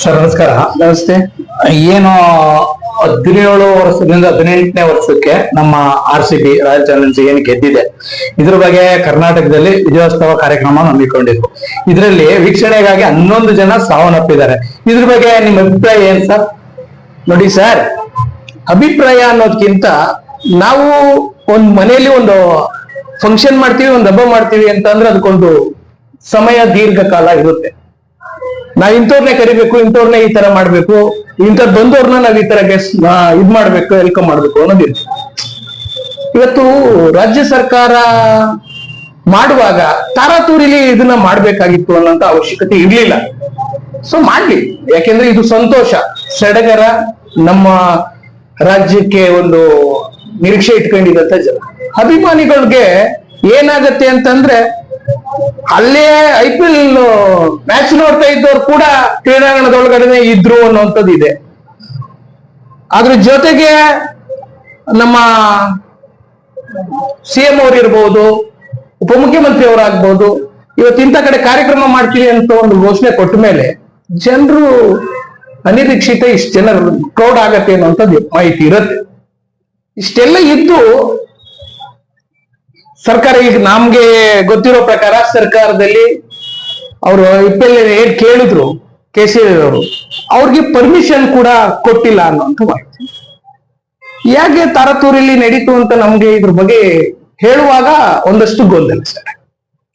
Sir ನಮಸ್ಕಾರ. ನಮಸ್ತೆ. ಏನು ಹದಿನೇಳು ವರ್ಷದಿಂದ ಹದಿನೆಂಟನೇ ವರ್ಷಕ್ಕೆ ನಮ್ಮ R C B royal challenge ಏನು ಗೆದ್ದಿದೆ? ಇದ್ರ ಬಗ್ಗೆ ಕರ್ನಾಟಕದಲ್ಲಿ ವಿಜಯೋತ್ಸವ ಕಾರ್ಯಕ್ರಮ ಹಮ್ಮಿಕೊಂಡಿದ್ರು ಇದರಲ್ಲಿ ವೀಕ್ಷಣೆಗಾಗಿ ಹನ್ನೊಂದು ಜನ ಸಾವನ್ನಪ್ಪಿದ್ದಾರೆ. ಇದ್ರ ಬಗ್ಗೆ ನಿಮ್ಮ ಅಭಿಪ್ರಾಯ ಏನ್ ಸರ್? ನೋಡಿ ಸರ್ ಅಭಿಪ್ರಾಯ ಅನ್ನೋದ್ಕಿಂತ ನಾವು ಒಂದ್ ಮನೆಯಲ್ಲಿ ಒಂದು ಫಂಕ್ಷನ್ ಮಾಡ್ತೀವಿ ಒಂದು ಹಬ್ಬ ಮಾಡ್ತೀವಿ ಅಂತ ಅಂದ್ರೆ ಅದಕ್ಕೊಂದು ಸಮಯ ದೀರ್ಘಕಾಲ ಇರುತ್ತೆ. ನಾವ್ ಇಂಥವ್ರನ್ನೇ ಕರಿಬೇಕು ಇಂಥವ್ರನ್ನೇ ಈ ತರ ಮಾಡ್ಬೇಕು ಇಂಥ ಬಂದವ್ರನ್ನ ನಾವ್ ಈ ತರ ಗೆಸ್ ಇದ್ ಮಾಡ್ಬೇಕು ವೆಲ್ಕಮ್ ಮಾಡ್ಬೇಕು ಅನ್ನೋದಿರುತ್ತೆ ಇವತ್ತು ರಾಜ್ಯ ಸರ್ಕಾರ ಮಾಡುವಾಗ ತಾರಾತೂರಿಲಿ ಇದನ್ನ ಮಾಡ್ಬೇಕಾಗಿತ್ತು ಅನ್ನೋಂತ ಅವಶ್ಯಕತೆ ಇರ್ಲಿಲ್ಲ. ಸೊ ಮಾಡ್ಲಿ. ಯಾಕೆಂದ್ರೆ ಇದು ಸಂತೋಷ. ಸಡಗರ ನಮ್ಮ ರಾಜ್ಯಕ್ಕೆ ಒಂದು ನಿರೀಕ್ಷೆ ಇಟ್ಕೊಂಡಿದಂತ ಜನ. ಅಭಿಮಾನಿಗಳಿಗೆ ಏನಾಗತ್ತೆ ಅಂತಂದ್ರೆ ಅಲ್ಲೇ ಐ ಪಿ ಎಲ್ ಮ್ಯಾಚ್ ನೋಡ್ತಾ ಇದ್ದವ್ರು ಕೂಡ ಕ್ರೀಡಾಂಗಣದೊಳಗಡೆ ಇದ್ರು ಅನ್ನುವಂಥದ್ದು ಇದೆ ಅದ್ರ ಜೊತೆಗೆ ನಮ್ಮ ಸಿ ಎಂ ಅವ್ರು ಇರ್ಬೋದು ಉಪಮುಖ್ಯಮಂತ್ರಿ ಅವರಾಗ್ಬೋದು, ಇವತ್ತು ಇಂಥ ಕಡೆ ಕಾರ್ಯಕ್ರಮ ಮಾಡ್ತೀವಿ ಅಂತ ಒಂದು ಘೋಷಣೆ ಕೊಟ್ಟ ಮೇಲೆ ಜನರು ಅನಿರೀಕ್ಷಿತ ಇಷ್ಟು ಜನರು ಕ್ರೌಡ್ ಆಗತ್ತೆ ಅನ್ನುವಂಥದ್ದು ಮಾಹಿತಿ ಇರುತ್ತೆ. ಇಷ್ಟೆಲ್ಲ ಇದ್ದು ಸರ್ಕಾರ ಈಗ ನಮ್ಗೆ ಗೊತ್ತಿರೋ ಪ್ರಕಾರ ಸರ್ಕಾರದಲ್ಲಿ ಅವರು ಇಪ್ಪೆಲ್ಲ ಏನ್ ಕೇಳಿದ್ರು ಕೆ ಅವರು, ಅವ್ರಿಗೆ ಪರ್ಮಿಷನ್ ಕೂಡ ಕೊಟ್ಟಿಲ್ಲ ಅನ್ನುವಂತ ಮಾಹಿತಿ. ಯಾಕೆ ತಾರತೂರಿಲಿ ನಡೀತು ಅಂತ ನಮ್ಗೆ ಇದ್ರ ಬಗ್ಗೆ ಹೇಳುವಾಗ ಒಂದಷ್ಟು ಗೊಂದಲ ಸರ್.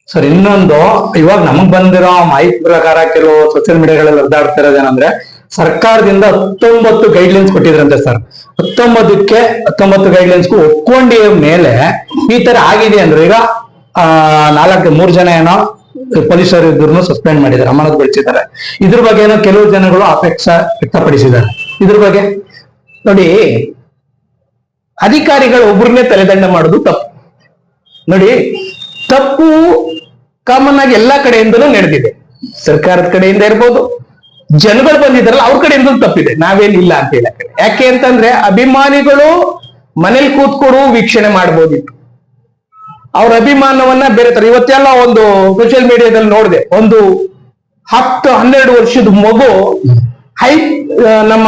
ಸರ್, ಇನ್ನೊಂದು, ಇವಾಗ ನಮಗ್ ಬಂದಿರೋ ಮಾಹಿತಿ ಪ್ರಕಾರ ಕೆಲವು ಸೋಷಿಯಲ್ ಮೀಡಿಯಾಗಳಲ್ಲಿ ಹರಿದಾಡ್ತಾ ಇರೋದೇನಂದ್ರೆ ಸರ್ಕಾರದಿಂದ ಹತ್ತೊಂಬತ್ತು ಗೈಡ್ಲೈನ್ಸ್ ಕೊಟ್ಟಿದ್ರಂತೆ ಸರ್ ಹತ್ತೊಂಬತ್ತಕ್ಕೆ ಹತ್ತೊಂಬತ್ತು ಗೈಡ್ಲೈನ್ಸ್ ಒಪ್ಕೊಂಡಿ ಮೇಲೆ ಈ ತರ ಆಗಿದೆ ಅಂದ್ರೆ ಈಗ, ಆ ನಾಲ್ಕು ಮೂರ್ ಜನ ಏನೋ ಪೊಲೀಸರು ಇದ್ರು ಸಸ್ಪೆಂಡ್ ಮಾಡಿದ್ದಾರೆ, ಅಮಾನತುಗೊಳಿಸಿದ್ದಾರೆ. ಇದ್ರ ಬಗ್ಗೆ ಏನೋ ಕೆಲವು ಜನಗಳು ಅಪೇಕ್ಷ ವ್ಯಕ್ತಪಡಿಸಿದ್ದಾರೆ. ಇದ್ರ ಬಗ್ಗೆ ನೋಡಿ, ಅಧಿಕಾರಿಗಳು ಒಬ್ರನ್ನೇ ತಲೆದಂಡ ಮಾಡೋದು ತಪ್ಪು. ನೋಡಿ, ತಪ್ಪು ಕಾಮನ್ ಆಗಿ ಎಲ್ಲಾ ಕಡೆಯಿಂದಲೂ ನಡೆದಿದೆ. ಸರ್ಕಾರದ ಕಡೆಯಿಂದ ಇರ್ಬೋದು ಜನಗಳು ಬಂದಿದ್ದಾರಲ್ಲ ಅವ್ರ ಕಡೆಯಿಂದ ತಪ್ಪಿದೆ. ನಾವೇನಿಲ್ಲ ಅಂತ ಹೇಳಕ್ಕೆ ಯಾಕೆ ಅಂತಂದ್ರೆ ಅಭಿಮಾನಿಗಳು ಮನೇಲಿ ಕೂತ್ಕೊಂಡು ವೀಕ್ಷಣೆ ಮಾಡ್ಬೋದಿತ್ತು. ಅವ್ರ ಅಭಿಮಾನವನ್ನ ಬೇರೆ ತರ ಇವತ್ತೆಲ್ಲ ಒಂದು ಸೋಷಿಯಲ್ ಮೀಡಿಯಾದಲ್ಲಿ ನೋಡಿದೆ. ಒಂದು ಹತ್ತು ಹನ್ನೆರಡು ವರ್ಷದ ಮಗು ಹೈ ನಮ್ಮ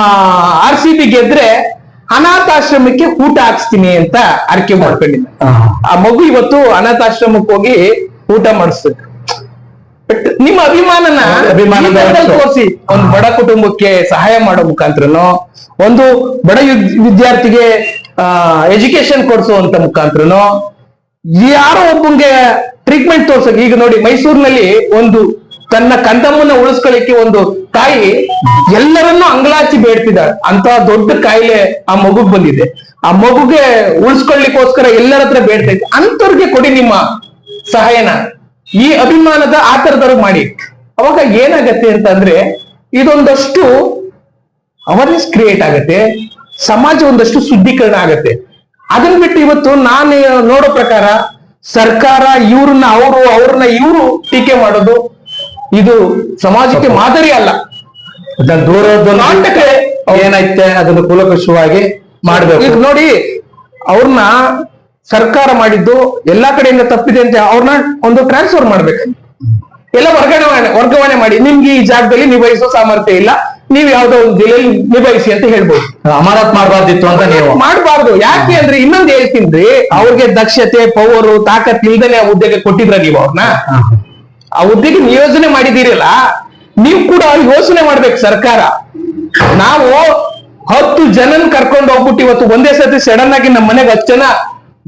ಆರ್ ಸಿ ಬಿ ಗೆದ್ರೆ ಅನಾಥಾಶ್ರಮಕ್ಕೆ ಊಟ ಹಾಕ್ಸ್ತೀನಿ ಅಂತ ಆರ್ಕೆ ಮಾಡ್ಕೊಂಡಿದ್ದ. ಆ ಮಗು ಇವತ್ತು ಅನಾಥಾಶ್ರಮಕ್ಕೆ ಹೋಗಿ ಊಟ ಮಾಡಿಸ್ತದೆ ನಿಮ್ಮ ಅಭಿಮಾನನ ಅಭಿಮಾನದ ತೋರಿಸಿ. ಒಂದು ಬಡ ಕುಟುಂಬಕ್ಕೆ ಸಹಾಯ ಮಾಡೋ ಮುಖಾಂತರನೋ ಒಂದು ಬಡ ವಿದ್- ವಿದ್ಯಾರ್ಥಿಗೆ ಎಜುಕೇಶನ್ ಕೊಡಿಸುವಂತ ಮುಖಾಂತರನೋ ಯಾರೋ ಒಬ್ಬಂಗೆ ಟ್ರೀಟ್ಮೆಂಟ್ ತೋರ್ಸಕ್ ಈಗ ನೋಡಿ ಮೈಸೂರಿನಲ್ಲಿ ಒಂದು ತನ್ನ ಕಂದಮ್ಮನ್ನ ಉಳಿಸ್ಕೊಳ್ಳಿಕ್ಕೆ ಒಂದು ತಾಯಿ ಎಲ್ಲರನ್ನೂ ಅಂಗಲಾಚಿ ಬೇಡ್ತಿದ್ದಾಳೆ. ಅಂತ ದೊಡ್ಡ ಕಾಯಿಲೆ ಆ ಮಗುಗ್ ಬಂದಿದೆ. ಆ ಮಗುಗೆ ಉಳಿಸ್ಕೊಳ್ಳಿಕ್ಕೋಸ್ಕರ ಎಲ್ಲರ ಹತ್ರ ಬೇಡ್ತಾ ಇದ್ದೆ. ಅಂತವ್ರಿಗೆ ಕೊಡಿ ನಿಮ್ಮ ಸಹಾಯನ. ಈ ಅಭಿಮಾನದ ಆ ಮಾಡಿ. ಅವಾಗ ಏನಾಗತ್ತೆ ಅಂತಂದ್ರೆ ಇದೊಂದಷ್ಟು ಅವೇರ್ನೆಸ್ ಕ್ರಿಯೇಟ್ ಆಗತ್ತೆ ಸಮಾಜ ಒಂದಷ್ಟು ಶುದ್ಧೀಕರಣ ಆಗತ್ತೆ. ಅದನ್ನ ಬಿಟ್ಟು ಇವತ್ತು ನಾನು ನೋಡೋ ಪ್ರಕಾರ ಸರ್ಕಾರ ಇವ್ರನ್ನ ಅವರು ಅವ್ರನ್ನ ಇವರು ಟೀಕೆ ಮಾಡೋದು ಇದು ಸಮಾಜಕ್ಕೆ ಮಾದರಿ ಅಲ್ಲ. ನಾಟಕ ಏನೈತೆ ಅದನ್ನು ಕೂಲಂಕಷವಾಗಿ ಮಾಡ್ಬೇಕು. ಈಗ ನೋಡಿ ಅವ್ರನ್ನ ಸರ್ಕಾರ ಮಾಡಿದ್ದು ಎಲ್ಲಾ ಕಡೆಯಿಂದ ತಪ್ಪಿದೆ ಅಂತ ಅವ್ರನ್ನ ಒಂದು ಟ್ರಾನ್ಸ್ಫರ್ ಮಾಡ್ಬೇಕು. ಎಲ್ಲ ವರ್ಗಾವಣೆ ವರ್ಗಾವಣೆ ಮಾಡಿ. ನಿಮ್ಗೆ ಈ ಜಾಗದಲ್ಲಿ ನಿಭಾಯಿಸೋ ಸಾಮರ್ಥ್ಯ ಇಲ್ಲ. ನೀವು ಯಾವ್ದೋ ಒಂದು ಜಿಲ್ಲೆಯಲ್ಲಿ ನಿಭಾಯಿಸಿ ಅಂತ ಹೇಳ್ಬೋದು. ಅಮಾನತ್ ಮಾಡಬಾರ್ದಿತ್ತು ಅಂತ ನೀವು. ಮಾಡಬಾರ್ದು. ಯಾಕೆ ಅಂದ್ರೆ ಇನ್ನೊಂದು ಹೇಳ್ತೀನಿ ಅವ್ರಿಗೆ ದಕ್ಷತೆ ಪವರು ತಾಕತ್ ಇಲ್ದನೆ ಆ ಹುದ್ದೆಗೆ ಕೊಟ್ಟಿದ್ರ ನೀವು ಅವ್ರನ್ನ? ಆ ಹುದ್ದೆಗೆ ನಿಯೋಜನೆ ಮಾಡಿದಿರಲ್ಲ ನೀವು ಕೂಡ ಯೋಚನೆ ಮಾಡ್ಬೇಕು ಸರ್ಕಾರ. ನಾವು ಹತ್ತು ಜನನ್ ಕರ್ಕೊಂಡು ಹೋಗ್ಬಿಟ್ಟು ಇವತ್ತು ಒಂದೇ ಸತಿ ಸಡನ್ ಆಗಿ ನಮ್ಮ ಮನೆಗೆ ಹತ್ತು ಜನ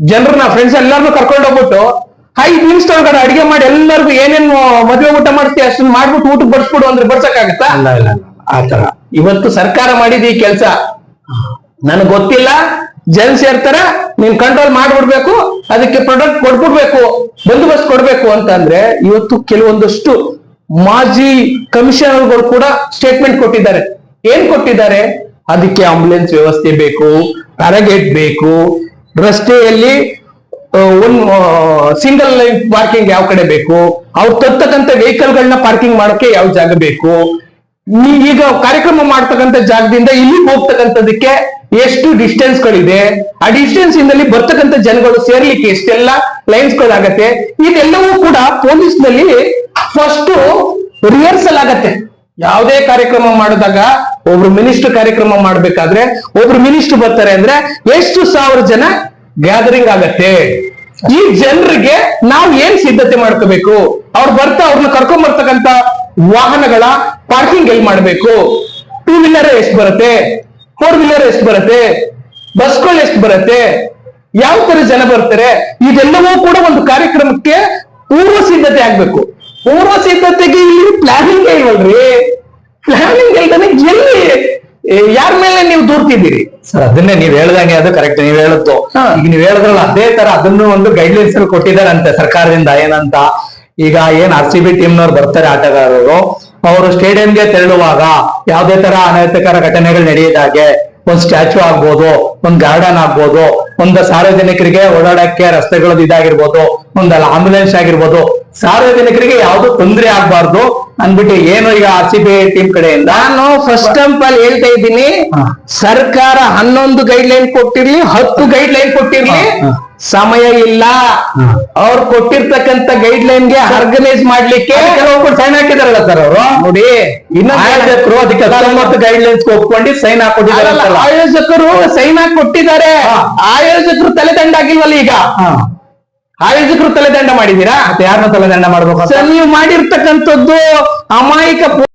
ಜನರನ್ನ ಫ್ರೆಂಡ್ಸ್ ಎಲ್ಲಾರನ್ನೂ ಕರ್ಕೊಂಡು ಹೋಗ್ಬಿಟ್ಟು ಐದು ನಿಮಿಷದೊಳಗಡೆ ಅಡಿಗೆ ಮಾಡಿ ಎಲ್ಲರಿಗೂ ಏನೇನು ಮದುವೆ ಊಟ ಮಾಡ್ತೀವಿ ಅಷ್ಟನ್ನ ಮಾಡ್ಬಿಟ್ಟು ಊಟಕ್ಕೆ ಬಡಿಸ್ಬಿಡು ಅಂದ್ರೆ ಬಡ್ಸಕ್ಕಾಗತ್ತಾ ಇಲ್ಲ ಇಲ್ಲ. ಆತರ ಇವತ್ತು ಸರ್ಕಾರ ಮಾಡಿದ ಈ ಕೆಲಸ ನನಗ್ ಗೊತ್ತಿಲ್ಲ ಜನ ಸೇರ್ತಾರ ನೀನ್ ಕಂಟ್ರೋಲ್ ಮಾಡ್ಬಿಡ್ಬೇಕು ಅದಕ್ಕೆ ಪ್ರೊಡಕ್ಟ್ ಕೊಡ್ಬಿಡ್ಬೇಕು ಬಂದೋಬಸ್ತ್ ಕೊಡ್ಬೇಕು ಅಂತಂದ್ರೆ ಇವತ್ತು ಕೆಲವೊಂದಷ್ಟು ಮಾಜಿ ಕಮಿಷನರ್ಗಳು ಕೂಡ ಸ್ಟೇಟ್ಮೆಂಟ್ ಕೊಟ್ಟಿದ್ದಾರೆ. ಏನ್ ಕೊಟ್ಟಿದ್ದಾರೆ? ಅದಕ್ಕೆ ಆಂಬುಲೆನ್ಸ್ ವ್ಯವಸ್ಥೆ ಬೇಕು ಪ್ಯಾರಾಗೇಟ್ ಬೇಕು ರಸ್ತೆಯಲ್ಲಿ ಒಂದ್ ಸಿಂಗಲ್ ಲೈನ್ ಪಾರ್ಕಿಂಗ್ ಯಾವ ಕಡೆ ಬೇಕು? ಅವ್ರು ತರ್ತಕ್ಕಂಥ ವೆಹಿಕಲ್ ಗಳನ್ನ ಪಾರ್ಕಿಂಗ್ ಮಾಡೋಕೆ ಯಾವ ಜಾಗ ಬೇಕು? ಈಗ ಕಾರ್ಯಕ್ರಮ ಮಾಡ್ತಕ್ಕಂಥ ಜಾಗದಿಂದ ಇಲ್ಲಿ ಹೋಗ್ತಕ್ಕಂಥದಕ್ಕೆ ಎಷ್ಟು ಡಿಸ್ಟೆನ್ಸ್ ಗಳಿದೆ ಆ ಡಿಸ್ಟೆನ್ಸ್ ಇಂದಲ್ಲಿ ಬರ್ತಕ್ಕಂಥ ಜನಗಳು ಸೇರ್ಲಿಕ್ಕೆ ಎಷ್ಟೆಲ್ಲ ಲೈನ್ಸ್ ಗಳಾಗತ್ತೆ ಇದೆಲ್ಲವೂ ಕೂಡ ಪೊಲೀಸ್ನಲ್ಲಿ ಫಸ್ಟ್ ರಿಹರ್ಸಲ್ ಆಗತ್ತೆ. ಯಾವುದೇ ಕಾರ್ಯಕ್ರಮ ಮಾಡಿದಾಗ ಒಬ್ರು ಮಿನಿಸ್ಟರ್ ಕಾರ್ಯಕ್ರಮ ಮಾಡ್ಬೇಕಾದ್ರೆ ಒಬ್ರು ಮಿನಿಸ್ಟರ್ ಬರ್ತಾರೆ ಅಂದ್ರೆ ಎಷ್ಟು ಸಾವಿರ ಜನ ಗ್ಯಾದರಿಂಗ್ ಆಗತ್ತೆ? ಈ ಜನರಿಗೆ ನಾವು ಏನ್ ಸಿದ್ಧತೆ ಮಾಡ್ಕೋಬೇಕು? ಅವ್ರು ಬರ್ತಾ ಅವ್ರನ್ನ ಕರ್ಕೊಂಡ್ ಬರ್ತಕ್ಕಂತ ವಾಹನಗಳ ಪಾರ್ಕಿಂಗ್ ಎಲ್ಲಿ ಮಾಡ್ಬೇಕು? ಟೂ ವೀಲರ್ ಎಷ್ಟು ಬರುತ್ತೆ? ಫೋರ್ ವೀಲರ್ ಎಷ್ಟು ಬರುತ್ತೆ? ಬಸ್ಗಳು ಎಷ್ಟು ಬರುತ್ತೆ? ಯಾವ ತರ ಜನ ಬರ್ತಾರೆ? ಇದೆಲ್ಲವೂ ಕೂಡ ಒಂದು ಕಾರ್ಯಕ್ರಮಕ್ಕೆ ಪೂರ್ವ ಸಿದ್ಧತೆ ಆಗ್ಬೇಕು. ಪೂರ್ವ ಸಿದ್ಧತೆಗೆ ಇಲ್ಲಿ ಪ್ಲಾನಿಂಗ್ ಇಲ್ವಲ್ರಿ? ಪ್ಲಾನಿಂಗ್ ಇಲ್ದಾನೆ ಎಲ್ಲಿ ಯಾರ ಮೇಲೆ ನೀವು ದೂರ್ತಿದ್ದೀರಿ? ಸರ್ ಅದನ್ನೇ ನೀವ್ ಹೇಳ್ದಂಗೆ ಅದು ಕರೆಕ್ಟ್ ನೀವ್ ಹೇಳುದು ಈಗ ನೀವ್ ಹೇಳಿದ್ರಲ್ಲ ಅದೇ ತರ ಅದನ್ನು ಒಂದು ಗೈಡ್ಲೈನ್ಸ್ ಅಲ್ಲಿ ಕೊಟ್ಟಿದಾರಂತೆ ಸರ್ಕಾರದಿಂದ ಏನಂತ. ಈಗ ಏನ್ ಆರ್ ಸಿ ಬಿ ಟೀಮ್ ನವ್ರು ಬರ್ತಾರೆ ಆಟಗಾರರು ಅವರು ಸ್ಟೇಡಿಯಂಗೆ ತೆರಳುವಾಗ ಯಾವ್ದೇ ತರ ಅನಹಿತಕರ ಘಟನೆಗಳು ನಡೆಯದಾಗೆ ಒಂದ್ ಸ್ಟ್ಯಾಚು ಆಗ್ಬೋದು ಒಂದ್ ಗಾರ್ಡನ್ ಆಗ್ಬೋದು ಒಂದು ಸಾರ್ವಜನಿಕರಿಗೆ ಓಡಾಡಕ್ಕೆ ರಸ್ತೆಗಳದ್ದು ಇದಾಗಿರ್ಬೋದು ಒಂದ್ ಆಂಬುಲೆನ್ಸ್ ಆಗಿರ್ಬೋದು ಸಾರ್ವಜನಿಕರಿಗೆ ಯಾವ್ದು ತೊಂದರೆ ಆಗ್ಬಾರ್ದು ಅಂದ್ಬಿಟ್ಟು ಏನು ಈಗ ಆರ್ ಸಿ ಬಿ ಟೀಮ್ ಕಡೆಯಿಂದ? ನಾನು ಫಸ್ಟ್ ಟೆಂಪಲ್ ಹೇಳ್ತಾ ಇದ್ದೀನಿ ಸರ್ಕಾರ ಹನ್ನೊಂದು ಗೈಡ್ ಲೈನ್ ಕೊಟ್ಟಿರ್ಲಿ ಹತ್ತು ಗೈಡ್ ಲೈನ್ ಕೊಟ್ಟಿರ್ಲಿ. ಸಮಯ ಇಲ್ಲ. ಅವ್ರು ಕೊಟ್ಟಿರ್ತಕ್ಕಂತ ಗೈಡ್ ಲೈನ್ಗೆ ಆರ್ಗನೈಸ್ ಮಾಡ್ಲಿಕ್ಕೆ ಕೆಲವೊಬ್ಬರು ಸೈನ್ ಹಾಕಿದಾರಲ್ಲ ಸರ್ ಅವರು? ನೋಡಿ ಇನ್ನ ಆಯೋಜಕರು ಅದಕ್ಕೆ ಹತ್ತೊಂಬತ್ತು ಗೈಡ್ಲೈನ್ಸ್ ಒಪ್ಕೊಂಡು ಸೈನ್ ಹಾಕೊಂಡಿದ್ದಾರೆ ಅಲ್ಲ, ಆಯೋಜಕರು ಸೈನ್ ಹಾಕಿ ಕೊಟ್ಟಿದ್ದಾರೆ. ಆಯೋಜಕರು ತಲೆದಂಡ ಆಗಿಲ್ವಲ್ಲ ಈಗ? ಆಯೋಜಕರು ತಲೆದಂಡ ಮಾಡಿದೀರಾ ಯಾರನ್ನ ತಲೆದಂಡ ಮಾಡ್ಬೇಕು? ಸರ್ ನೀವು ಮಾಡಿರ್ತಕ್ಕಂಥದ್ದು ಅಮಾಯಕ